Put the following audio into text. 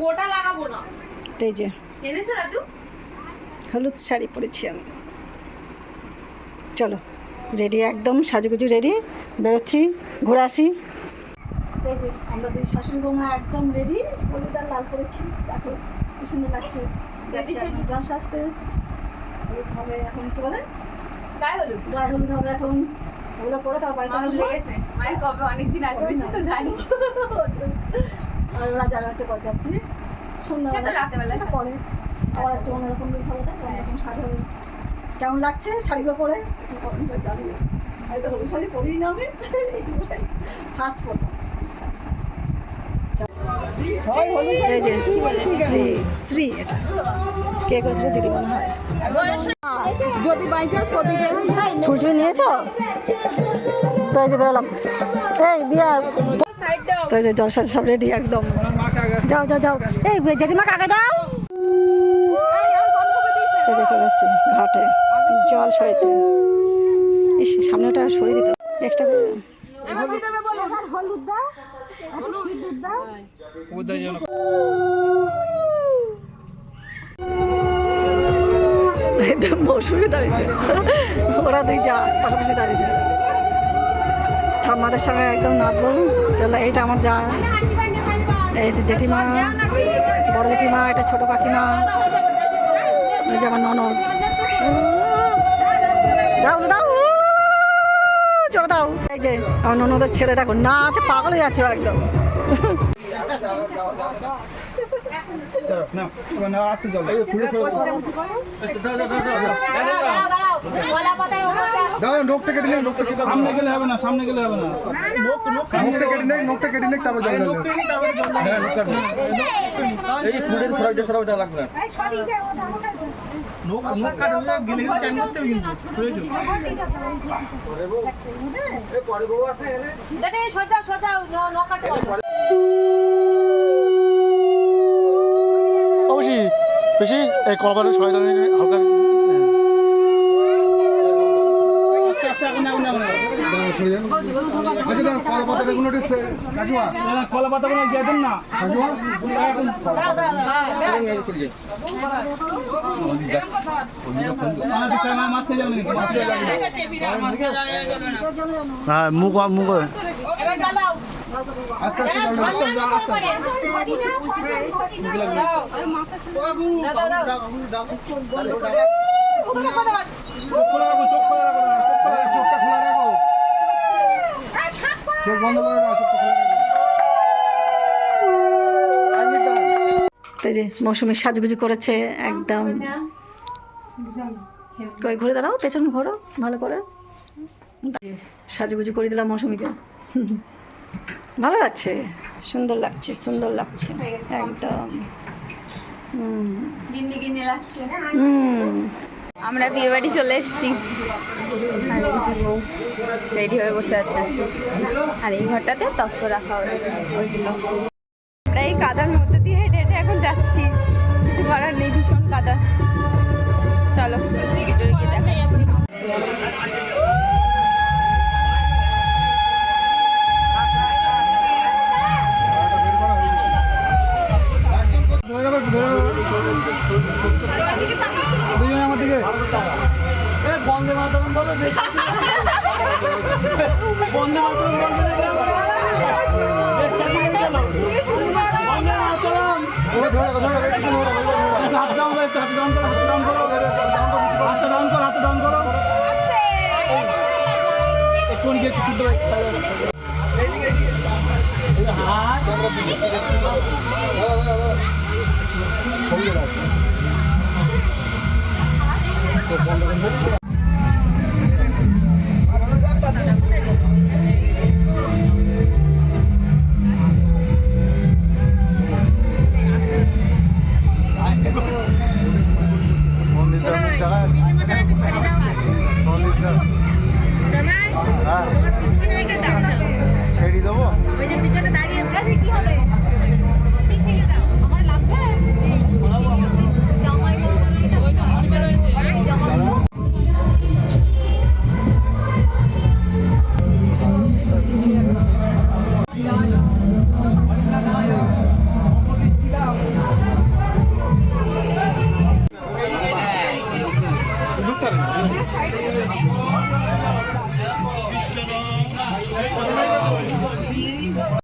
গোটা লাগাবো না। এই যে। এনেছো দাদু হলুদ শাড়ি পরেছি আমি। চলো রেডি একদম সাজুগুজু রেডি বেরোচ্ছি ঘুরে আসি। এই যে আমরা দুই শাশুড়ি বৌমা একদম রেডি হলুদ আর লাল পরেছি। দেখো কি সুন্দর লাগছে। জল সাজতে। হলুদ হবে এখন কি বলে? গায়ে হলুদ। গায়ে হলুদ হবে এখন। ওগুলো করে তার বাড়িতে আসব মায়ের কবে? অনেকদিন আগে তো জানি। আর ওরা পরে। আবার একটু অন্যরকম সাধারণ কেমন লাগছে শাড়িগুলো পরে? কমেন্ট করে জানিও আমি তো হলুদ শাড়ি পরেই না আমি ফার্স্ট পরলাম আচ্ছা। এই যে শ্রী শ্রী এটা। কে দিদি মনে হয়? যদি বাই চান্স প্রদীপের ছুটছুটি নিয়েছ? তো এই বেরোলাম। এই বিয়া, তো এই জলসা সব রেডি একদম। যাও যাও যাও। এই জেঠিমা কাকে দাও? চলে আসছি ঘাটে, জল সইতে। ইস সামনেটা সরিয়ে দিত এক্সট্রা করে একদম মৌসুমি দাঁড়িয়েছে। ওরা দুই যা, পাশাপাশি দাঁড়িয়েছে। ঠাম্মাদের সঙ্গে একদম নাচবো চলো এইটা আমার যা। এই যে জেঠিমা বড় জেঠিমা এটা ছোট কাকিমা এই যে আমার ননদ। দাও দাও চলো দাও। এই যে আমার ননদের ছেলে দেখো না আছে পাগল হয়ে যাচ্ছে একদম। দাদা নোকটা কেটে নিন নোকটা কেটে সামনে গেলে হবে না সামনে গেলে হবে না। নোকটা কেটে নিন নোকটা কেটে নিন তারপর জল ঢালবেন। হ্যাঁ লোকটা এই ফুডের ফ্রাইডে সরাইটা লাগবে। নোক নোক কাটা হলে গেলে কিন্তু করতে হবে কিন্তু। বুঝেছ অবশ্যই বেশি এই কলবারের শয়তান হালকা কলা পাতা কোনো দিয়ে দেন না হ্যাঁ মুখ মুখ আস্তে আস্তে চোখ খোলা চোখ খোলা চোখটা খোলা রাখো চোখ বন্ধ করে এই যে মৌসুমি সাজুগুজু করেছে একদম। কই ঘুরে দাঁড়াও পেছন ঘোরো ভালো করে। সাজুগুজু করে দিলাম মৌসুমিকে। ভালো লাগছে? সুন্দর লাগছে সুন্দর লাগছে। একদম। হুম। আমরা বিয়ে বাড়ি চলে এসেছি। রেডি হয়ে বসে আছে। আর এই ঘরটাতে তত্ত্ব রাখা হয়েছে। আমরা এই কাদার মধ্যে দিয়ে হেঁটে হেঁটে এখন যাচ্ছি। কিছু করার নেই, ভীষণ কাদা। বন্দে